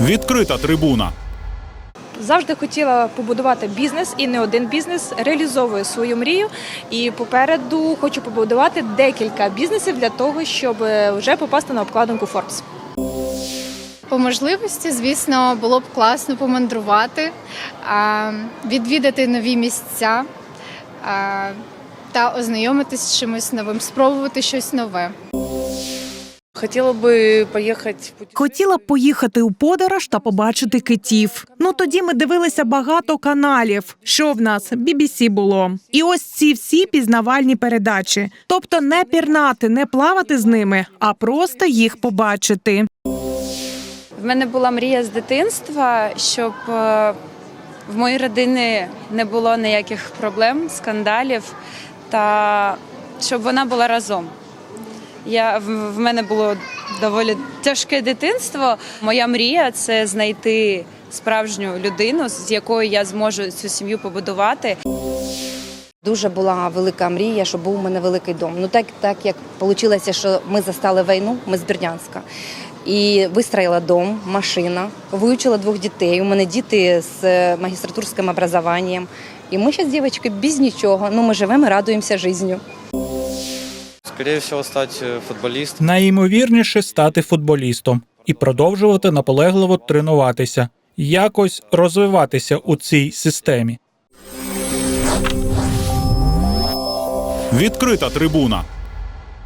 Відкрита трибуна. Завжди хотіла побудувати бізнес і не один бізнес. Реалізовую свою мрію. І попереду хочу побудувати декілька бізнесів для того, щоб е, вже попасти на обкладинку Forbes. По можливості, звісно, було б класно помандрувати, відвідати нові місця та ознайомитись з чимось новим, спробувати щось нове. Поехать в путешествие. Хотіла б поїхати у подорож та побачити китів. Ну тоді ми дивилися багато каналів. Що в нас BBC було. І ось ці всі пізнавальні передачі. Тобто не пірнати, не плавати з ними, а просто їх побачити. В мене була мрія з дитинства, щоб е, в моїй родині не було ніяких проблем, скандалів та щоб вона була разом. Я, в мене було доволі тяжке дитинство. Моя мрія це знайти справжню людину, з якою я зможу цю сім'ю побудувати. Дуже була велика мрія, щоб був у мене великий дом. Ну так, так як вийшло, що ми застали війну, ми з Бердянська. І вистроїла дом, машина, вивчила двох дітей. У мене діти з е, магістратурським образованием. І ми зараз, дівчатки, без нічого. Ну ми живемо радуємося життю. Скорее всього, стать футболістом. Найімовірніше стати футболістом і продовжувати наполегливо тренуватися, якось розвиватися у цій системі. Відкрита трибуна.